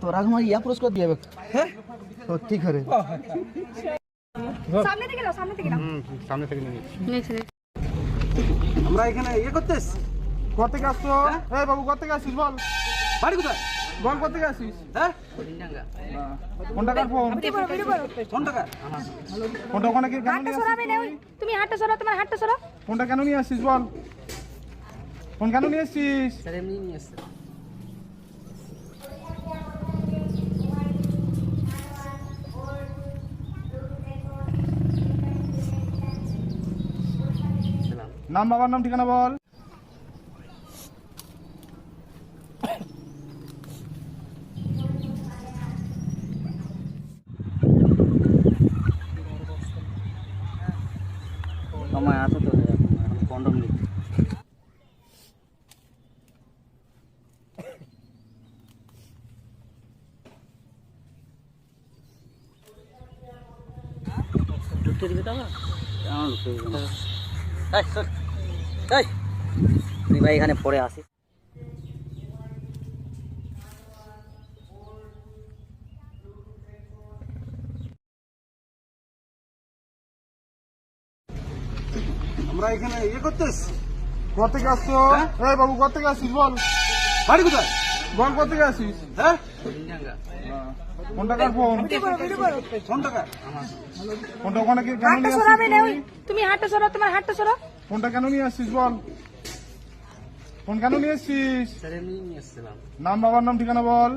তোরা আমার ইয়া পুরস্কার দিয়ে হ্যাঁ সত্যি করে। সামনে থেকে নাও সামনে থেকে নাও। সামনে থেকে নিয়ে আমরা এখানে ইয়ে কোথা থেকে আসছো? এই বাবু কোথা থেকে আসিস বল? বাড়ি কোথায়? বল কোথা থেকে আসিস হ্যাঁ কোন টাকার ফোন? ভিডিও করো কোন টাকা? ওখানে কি কেন হাতটা নিয়ে না তুমি হাতটা তোমার হাতটা ফোনটা কেন নিয়ে আসিস বল? ফোন কেন নিয়ে আসছিস? নাম বাবার নাম ঠিকানা বল। সময় আছে তো কন্ডম ঢুকতে দিবে তো? কেন ঢুকতে দিবে। তুই ভাই এখানে পড়ে আসিস আমরা এখানে ইয়ে করতে এসছি। কোথা থেকে আসছো? এই বাবু কোথা থেকে আসিস বল। বাড়ি কোথায়? কোথা থেকে আসিস? হ্যাঁ? কোন টাকার ফোন কোন টাকা ফোনটা ওখানে কি সরাবে না তুমি তোমার ফোনটা কেন নিয়ে আসছিস বল? ফোন কেন নিয়ে আসছিস নাম বাবার নাম ঠিকানা বল।